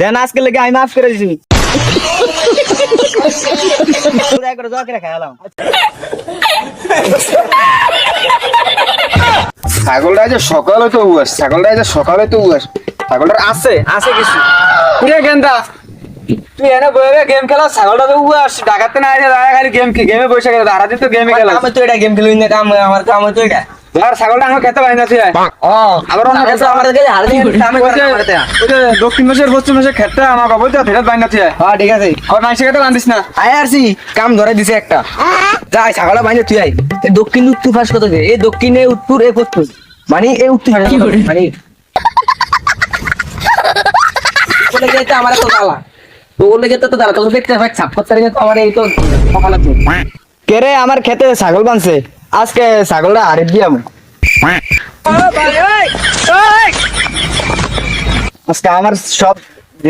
দেন আজকে লেগে আমি মাফ করে দিছি। ছাগলটা যে সকালে তো উয়াস ছাগলটা যে সকালে তো উয়াস ছাগলটার আছে আছে কিছু। পুরে গেন্দা তুই এনে বইবে গেম খেলা ছাগলটা তো উয়াস ডাকাতে না দাঁড়া খালি গেম গেমে বসে গেল আর তো গেমে খেলা। আমি তো এটা গেম খেলুই না কাম আমার কাম তো এটা। ধর ছাগলটা আমার খেতে পাই না আবার অন্য খেতে আমার কাছে হার আমি ওই যে দক্ষিণ মাসের পশ্চিম মাসের খেতে আমার বাবু তো ফেরত পাই না হ্যাঁ ঠিক আছে। আর খেতে বান্ধিস না। আয় কাম ধরে দিছে একটা। যাই ছাগলা বাইনে তুই আই এই দক্ষিণ উত্তর ফাঁস কত এই দক্ষিণে উত্তর এ পশ্চিম মানে এই উত্তর মানে বলে যেতে আমার তো দালা তো বলে যেতে তো দালা তো দেখতে ভাই ছাপ করতে তো আমার এই তো সকালে তো আমার খেতে ছাগল বানছে? আজকে ছাগলটা আরে দিয়াম আজকে আমার সব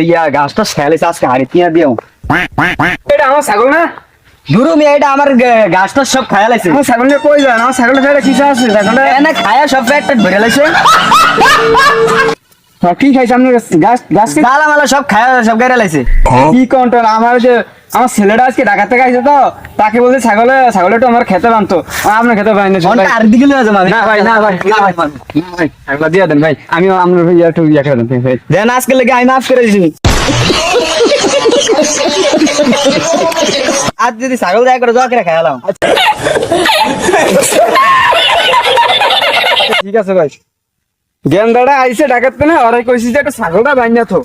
ইয়া গাছটা শেয়ালেছে আজকে হাড়ি তিয়া দিয়াম এটা আমার ছাগল না? গুরু মিয়া এটা আমার গাছটা সব খায়া লাইছে আমার ছাগল কই যান? আমার ছাগলটা ছেড়ে কিসে আছে? ছাগলটা এনে খায়া সব পেট পেট ভরে কি খাইছে আপনি গাছ গাছ মালা সব খায়া সব গাড়ি লাইছে। কি কন্ট্রোল আমার যে আমার ছেলেটা আজকে ঢাকা থেকে আইছে তো তাকে বলছে ছাগলে ছাগলে তো আমার খেতে বানতো। আপনার খেতে পাই না আর দিকে লয়ে যাব না ভাই না ভাই না ভাই। না ভাই একবার দিয়ে দেন ভাই। আমি আপনার একটু ইয়া করে দেন ভাই। দেন আজকে লেগে আমি মাফ করে দিছি। আজ যদি ছাগল দেয় করে দোয়া করে খাইলাম ঠিক আছে ভাই। গেন্দাটা আইছে ঢাকাতে না ওরাই কইছি যে একটা ছাগলটা বাইনা তো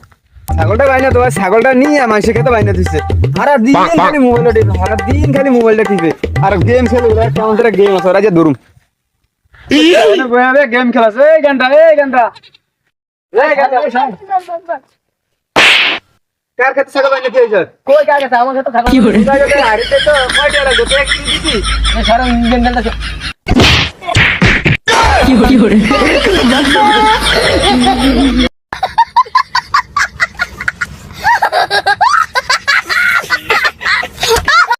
ছাগলটা বাইনা তো ভাই ছাগলটা নিয়ে মানুষে খেতে বাইনা দিচ্ছে আর দিন খালি মোবাইলটা টিপে আর দিন খালি মোবাইলটা টিপে। আর গেম খেলে ওরা কেমন করে গেম আছে ওরা যে ধরুম গেম খেলাছে। এই গানটা এই গানটা। কার খেতে ছাগল বাইনা দিয়েছে কই কাকে আমার সাথে ছাগল কি করে আরে তো কয়টা লাগবে সারা কি?